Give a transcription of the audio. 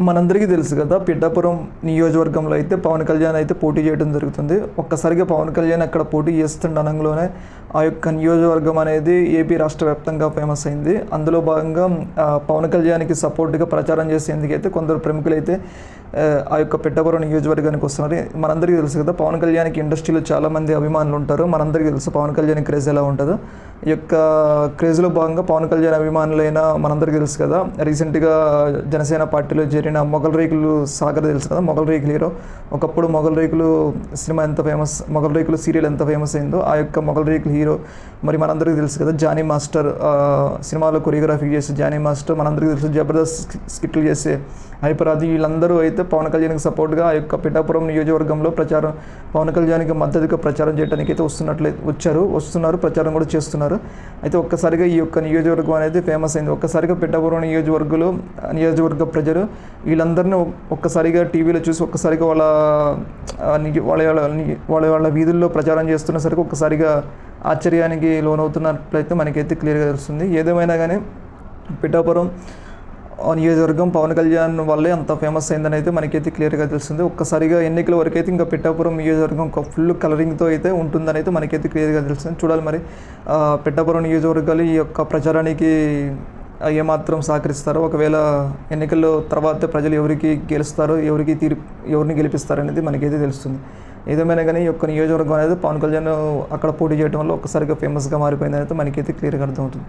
మనందరికీ తెలుసు కదా పిఠాపురం నియోజకవర్గంలో అయితే పవన్ కళ్యాణ్ అయితే పోటీ చేయడం జరుగుతుంది. ఒక్కసారిగా పవన్ కళ్యాణ్ అక్కడ పోటీ చేస్తున్న ఆ యొక్క నియోజకవర్గం అనేది ఏపీ రాష్ట్ర వ్యాప్తంగా ఫేమస్ అయింది. అందులో భాగంగా పవన్ కళ్యాణ్కి సపోర్ట్గా ప్రచారం చేసేందుకైతే కొందరు ప్రముఖులు అయితే ఆ, యొక్క పిఠాపురం నియోజకవర్గానికి వస్తున్నారు. మనందరికీ తెలుసు కదా పవన్ కళ్యాణ్కి ఇండస్ట్రీలో చాలామంది అభిమానులు ఉంటారు. మనందరికీ తెలుసు పవన్ కళ్యాణ్ క్రేజ్ ఎలా ఉంటుందో. యొక్క క్రేజ్లో భాగంగా పవన్ కళ్యాణ్ అభిమానులైన మనందరికీ తెలుసు కదా. రీసెంట్గా జనసేన పార్టీలో చేరిన మొగల్ రేకులు సాగర్ తెలుసు కదా. మొగల్ రేకులు హీరో. ఒకప్పుడు మొగల్ రేకులు సినిమా ఎంత ఫేమస్ మొగల్ రేకులు సీరియల్ ఎంత ఫేమస్ అయిందో ఆ యొక్క మొగల్ రేకులు హీరో మరి మనందరికీ తెలుసు కదా. జానీ మాస్టర్ సినిమాలో కొరియోగ్రఫీ చేసే జానీ మాస్టర్ మనందరికీ తెలుసు. జబర్దస్త్ స్కిట్లు చేసే హైపరాది వీళ్ళందరూ అయితే పవన్ కళ్యాణ్కి సపోర్ట్గా ఆ యొక్క పిఠాపురం నియోజకవర్గంలో ప్రచారం పవన్ కళ్యాణ్కి మద్దతుగా ప్రచారం చేయడానికి అయితే వస్తున్నట్లయితే వచ్చారు వస్తున్నారు ప్రచారం కూడా చేస్తున్నారు. అయితే ఒక్కసారిగా ఈ యొక్క నియోజకవర్గం అనేది ఫేమస్ అయింది. ఒక్కసారిగా పిఠాపురం నియోజకవర్గంలో నియోజకవర్గ ప్రజలు వీళ్ళందరినీ ఒక్కసారిగా టీవీలో చూసి ఒక్కసారిగా వాళ్ళ వాళ్ళ వాళ్ళ వాళ్ళ వీధుల్లో ప్రచారం చేస్తున్న సరికి ఒక్కసారిగా ఆశ్చర్యానికి లోనవుతున్నట్లయితే మనకైతే క్లియర్గా తెలుస్తుంది. ఏదేమైనా కానీ పిఠాపురం నియోజకవర్గం పవన్ కళ్యాణ్ వల్లే అంత ఫేమస్ అయిందని అయితే మనకైతే క్లియర్గా తెలుస్తుంది. ఒక్కసారిగా ఎన్నికల వరకు అయితే ఇంకా పిట్టాపురం నియోజకవర్గం ఒక ఫుల్ కలరింగ్తో అయితే ఉంటుందని అయితే మనకైతే క్లియర్గా తెలుస్తుంది. చూడాలి మరి ఆ, నియోజకవర్గాలు ఈ యొక్క ప్రచారానికి ఏమాత్రం సహకరిస్తారో ఒకవేళ ఎన్నికల్లో తర్వాత ప్రజలు ఎవరికి గెలుస్తారో ఎవరికి తీరు ఎవరిని గెలిపిస్తారో అనేది మనకైతే తెలుస్తుంది. ఏదేమైనా కానీ ఈ యొక్క నియోజకవర్గం అనేది పవన్ కళ్యాణ్ అక్కడ పోటీ చేయడం వల్ల ఒక్కసారిగా ఫేమస్గా మారిపోయిందని అయితే మనకైతే క్లియర్గా అర్థమవుతుంది.